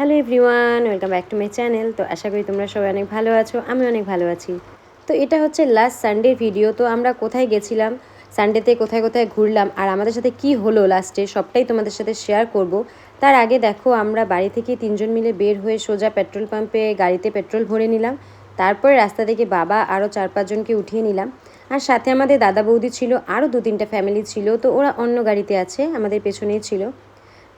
Hello everyone, welcome back to my channel. তো আশা করি তোমরা সবাই অনেক ভালো আছো, আমি অনেক ভালো আছি। তো এটা হচ্ছে লাস্ট সানডের ভিডিও তো আমরা কোথায় গেছিলাম? সানডেতে কোথায় কোথায় ঘুরলাম? আর আমাদের সাথে কি হলো লাস্টে সবটাই তোমাদের সাথে শেয়ার করব। তার আগে দেখো, আমরা বাড়ি থেকে তিনজন মিলে বের হয়ে সোজা পেট্রোল পাম্পে গাড়িতে পেট্রোল ভরে নিলাম। তারপরে রাস্তা থেকে বাবা আরও চার পাঁচজনকে উঠিয়ে নিলাম। আর সাথে আমাদের দাদা বৌদি ছিল আরও দু তিনটা ফ্যামিলি ছিল। তো ওরা অন্য গাড়িতে আছে, আমাদের পেছনেই ছিল।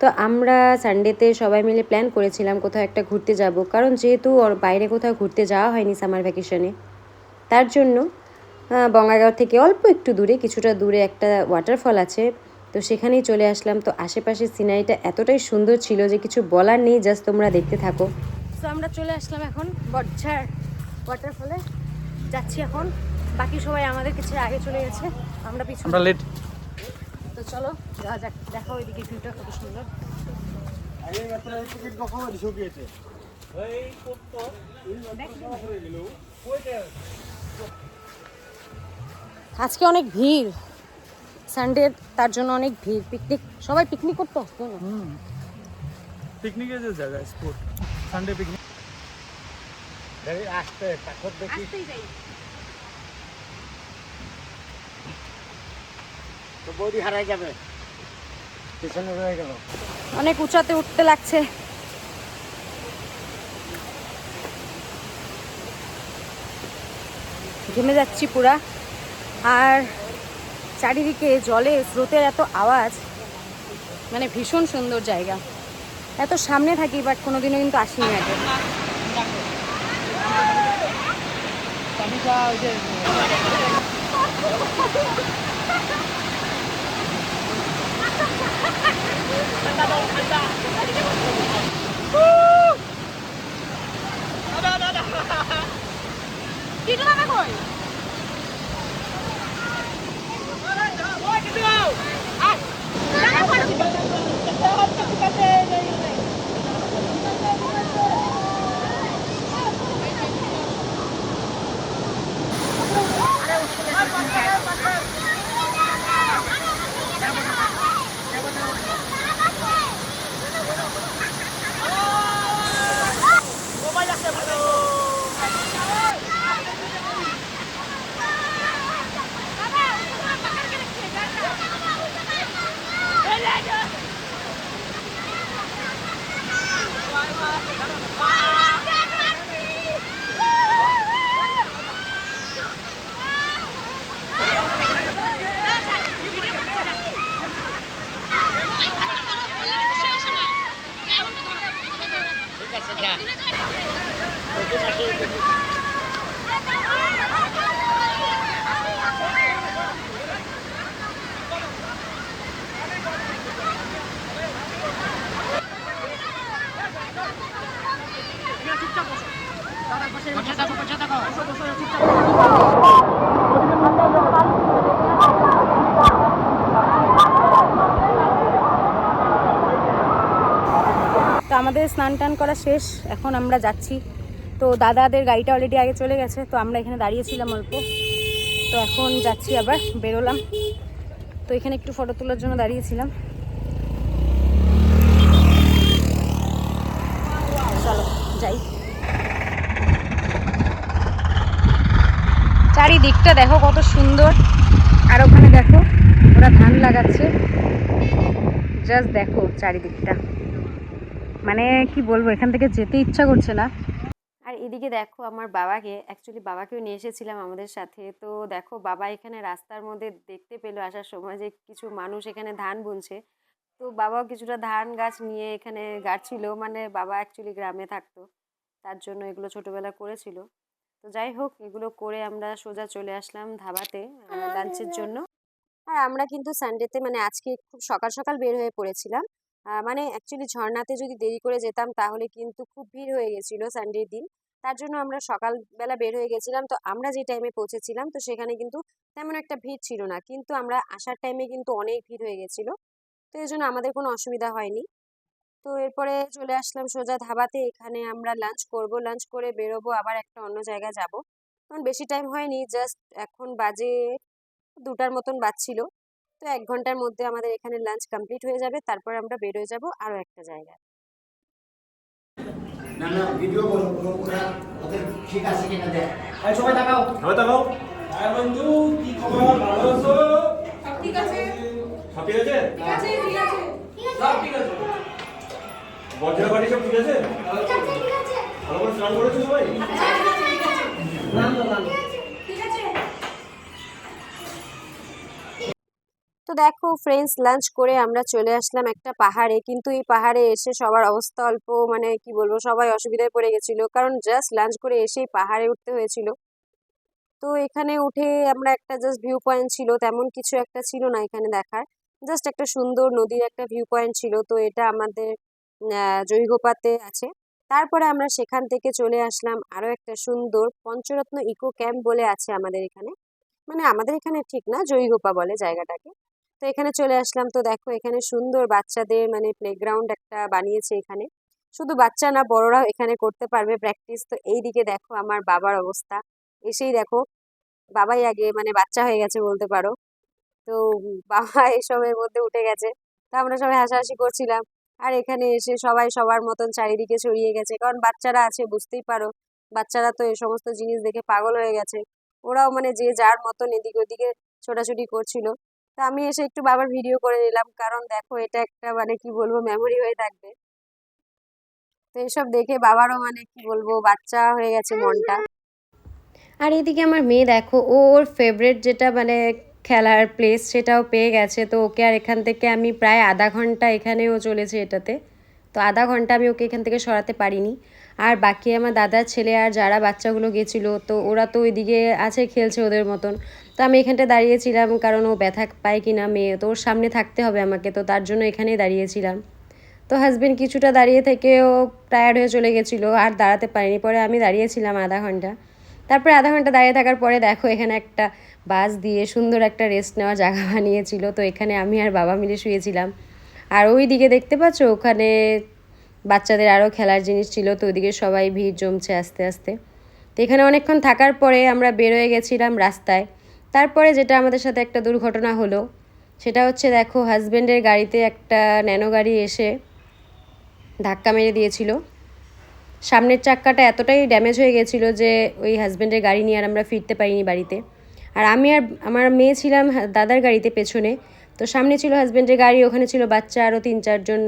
তো আমরা সানডেতে সবাই মিলে প্ল্যান করেছিলাম কোথাও একটা ঘুরতে যাব। কারণ যেহেতু ওর বাইরে কোথাও ঘুরতে যাওয়া হয়নি সামার ভ্যাকেশনে তার জন্য আহ, বঙ্গাইগাঁও থেকে অল্প একটু দূরে কিছুটা দূরে একটা ওয়াটারফল আছে। তো সেখানেই চলে আসলাম। তো আশেপাশের সিনারিটা এতটাই সুন্দর ছিল যে কিছু বলার নেই জাস্ট তোমরা দেখতে থাকো। তো আমরা চলে আসলাম এখন বটঝাড় ওয়াটারফলে যাচ্ছি এখন। বাকি সবাই আমাদের কিছু আগে চলে গেছে। আমরা পিছনে আমরা লেট তো চলো যাওয়া যাক দেখা ওইদিকে ভিউটা কত সুন্দর। আজকে অনেক ভিড়। সানডে তার জন্য অনেক ভিড়। পিকনিক সবাই পিকনিক করতে? আসতো না পিকনিকের যে জায়গা স্পোর্ট সানডে পিকনিক তো বৌদি হারাই যাবে। পিছনে রয়ে গেল। অনেক উঁচাতে উঠতে লাগছে। ঘেমে যাচ্ছি পুরা। আর চারিদিকে জলে স্রোতের এত আওয়াজ মানে ভীষণ সুন্দর জায়গা। এত সামনে থাকি বাট কোনোদিনও কিন্তু আসিনি আগে। ঠিক আমাদের স্নান টান করা শেষ। এখন আমরা যাচ্ছি তো দাদাদের গাড়িটা অলরেডি আগে চলে গেছে, তো আমরা এখানে দাঁড়িয়েছিলাম অল্প। তো এখন যাচ্ছি আবার, বেরোলাম। তো এখানে একটু ফটো তোলার জন্য দাঁড়িয়েছিলাম। চলো, যাই। চারিদিকটা দেখো কত সুন্দর। আর ওখানে দেখো, ওরা ধান লাগাচ্ছে। জাস্ট দেখো চারিদিকটা। মানে কি বলব, এখান থেকে যেতে ইচ্ছা করছে না। এদিকে দেখো আমার বাবাকে অ্যাকচুয়ালি বাবাকেও নিয়ে এসেছিলাম আমাদের সাথে। তো দেখো বাবা এখানে রাস্তার মধ্যে দেখতে পেল আসার সময় যে কিছু মানুষ এখানে ধান বুনছে। তো বাবাও কিছুটা ধান গাছ নিয়ে এখানে গাড়ছিল মানে বাবা অ্যাকচুয়ালি গ্রামে থাকতো তার জন্য এগুলো ছোটোবেলা করেছিল। তো যাই হোক এগুলো করে আমরা সোজা চলে আসলাম ধাবাতে লাঞ্চের জন্য। আর আমরা কিন্তু সানডেতে মানে আজকে খুব সকাল সকাল বের হয়ে পড়েছিলাম। মানে অ্যাকচুয়ালি ঝর্ণাতে যদি দেরি করে যেতাম তাহলে কিন্তু খুব ভিড় হয়ে গেছিল সানডের দিন। তার জন্য আমরা সকালবেলা বের হয়ে গেছিলাম। তো আমরা যে টাইমে পৌঁছেছিলাম, তো সেখানে কিন্তু তেমন একটা ভিড় ছিল না। কিন্তু আমরা আসার টাইমে কিন্তু অনেক ভিড় হয়ে গেছিল। তো এই জন্য আমাদের কোনো অসুবিধা হয়নি। তো এরপরে চলে আসলাম সোজা ধাবাতে। এখানে আমরা লাঞ্চ করব। লাঞ্চ করে বেরোবো, আবার একটা অন্য জায়গায় যাব। কারণ বেশি টাইম হয়নি জাস্ট এখন বাজে দুটার মতন বাজছিল। তো এক ঘণ্টার মধ্যে আমাদের এখানে লাঞ্চ কমপ্লিট হয়ে যাবে। তারপর আমরা বেরোয় যাব আরও একটা জায়গায়। না না ভিডিও করো ওরা ওদের ঠিক আছে কিনা দেখ। এই সবাই তাকাও। সবাই তাকাও। হ্যাঁ বন্ধু কি খবর? ভালো আছো? সব ঠিক আছে। সব ঠিক আছে? ঠিক আছে ঠিক আছে। সব ঠিক আছে। বজ্র বাড়ি সব ঠিক আছে? ভালো করে স্নান করেছ সবাই? তো দেখো ফ্রেন্ডস লাঞ্চ করে আমরা চলে আসলাম একটা পাহাড়ে। কিন্তু এই পাহাড়ে এসে সবার অবস্থা অল্প মানে কি বলব, সবাই অসুবিধায় পড়ে গেছিল। কারণ জাস্ট লাঞ্চ করে এসেই পাহাড়ে উঠতে হয়েছিল। তো এখানে উঠে আমরা একটা জাস্ট ভিউ পয়েন্ট ছিল, তেমন কিছু একটা ছিল না এখানে দেখার। জাস্ট একটা সুন্দর নদীর একটা ভিউ পয়েন্ট ছিল। তো এটা আমাদের জৈগোপাতে আছে। তারপরে আমরা সেখান থেকে চলে আসলাম আরও একটা সুন্দর পঞ্চরত্ন ইকো ক্যাম্প বলে আছে আমাদের এখানে। মানে আমাদের এখানে ঠিক না জৈগোপা বলে জায়গাটাকে। তো এখানে চলে আসলাম। তো দেখো, এখানে সুন্দর বাচ্চাদের মানে প্লেগ্রাউন্ড একটা বানিয়েছে এখানে। শুধু বাচ্চা না, বড়রাও এখানে করতে পারবে প্র্যাকটিস তো এই দিকে দেখো আমার বাবার অবস্থা। এসেই দেখো, বাবাই আগে মানে বাচ্চা হয়ে গেছে বলতে পারো। তো বাবা এসবের মধ্যে উঠে গেছে। তো আমরা সবাই হাসাহাসি করছিলাম। আর এখানে এসে সবাই সবার মতন চারিদিকে ছড়িয়ে গেছে। কারণ বাচ্চারা আছে, বুঝতেই পারো। বাচ্চারা তো এই সমস্ত জিনিস দেখে পাগল হয়ে গেছে। ওরাও মানে যে যার মতন এদিকে ওদিকে ছোটাছুটি করছিল। তা আমি এসে একটু বাবার ভিডিও করে নিলাম। কারণ দেখো, এটা একটা মানে কি বলব মেমোরি হয়ে থাকবে। তো এসব দেখে বাবারও মানে কি বলব, বাচ্চা হয়ে গেছে মনটা। আর এদিকে আমার মেয়ে দেখো, ও ওর ফেভারিট যেটা মানে খেলার প্লেস সেটাও পেয়ে গেছে। তো ওকে আর এখান থেকে আমি প্রায় আধা ঘণ্টা এখানেও চলেছে এটাতে। তো আধা ঘণ্টা আমি ওকে এখান থেকে সরাতে পারিনি। আর বাকি আমার দাদার ছেলে আর যারা বাচ্চাগুলো গেছিল, তো ওরা তো ওইদিকে আছে, খেলছে ওদের মতন। তো আমি এখানটা দাঁড়িয়েছিলাম, কারণ ও ব্যথা পায় কি না মেয়ে। তো ওর সামনে থাকতে হবে আমাকে, তো তার জন্য এখানেই দাঁড়িয়েছিলাম। তো হাজবেন্ড কিছুটা দাঁড়িয়ে থেকেও টায়ার্ড হয়ে চলে গেছিল, আর দাঁড়াতে পারিনি। পরে আমি দাঁড়িয়েছিলাম আধা ঘণ্টা। তারপরে আধা ঘণ্টা দাঁড়িয়ে থাকার পরে দেখো, এখানে একটা বাস দিয়ে সুন্দর একটা রেস্ট নেওয়ার জায়গা বানিয়েছিল। তো এখানে আমি আর বাবা মিলে শুয়েছিলাম। আর ওই দিকে দেখতে পাচ্ছ, ওখানে বাচ্চাদের আরও খেলার জিনিস ছিল তো ওইদিকে সবাই ভিড় জমছে আস্তে আস্তে। তো এখানে অনেকক্ষণ থাকার পরে আমরা বেরোয় গেছিলাম রাস্তায়। তারপরে যেটা আমাদের সাথে একটা দুর্ঘটনা হলো, সেটা হচ্ছে দেখো হাজব্যান্ডের গাড়িতে একটা ন্যানো গাড়ি এসে ধাক্কা মেরে দিয়েছিল। সামনের চাক্কাটা এতটাই ড্যামেজ হয়ে গেছিল যে ওই হাজব্যান্ডের গাড়ি নিয়ে আর আমরা ফিরতে পারিনি বাড়িতে। আর আমি আর আমার মেয়ে ছিলাম দাদার গাড়িতে পেছনে। তো সামনে ছিল হাজব্যান্ডের গাড়ি, ওখানে ছিল বাচ্চা আরও তিন চারজন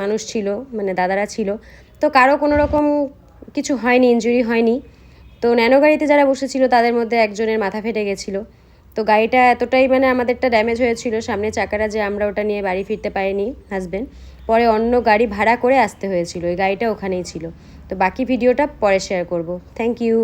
মানুষ ছিল মানে দাদারা ছিল। তো কারও কোনো রকম কিছু হয়নি ইনজুরি হয়নি। তো ন্যানো গাড়িতে যারা বসেছিল, তাদের মধ্যে একজনের মাথা ফেটে গেছিল। তো গাড়িটা এতটাই মানে আমাদেরটা ড্যামেজ হয়েছিল, সামনে চাকাটা যে আমরা ওটা নিয়ে বাড়ি ফিরতে পারিনি হাজব্যান্ড পরে অন্য গাড়ি ভাড়া করে আসতে হয়েছিল, ওই গাড়িটা ওখানেই ছিল। তো বাকি ভিডিওটা পরে শেয়ার করব। Thank you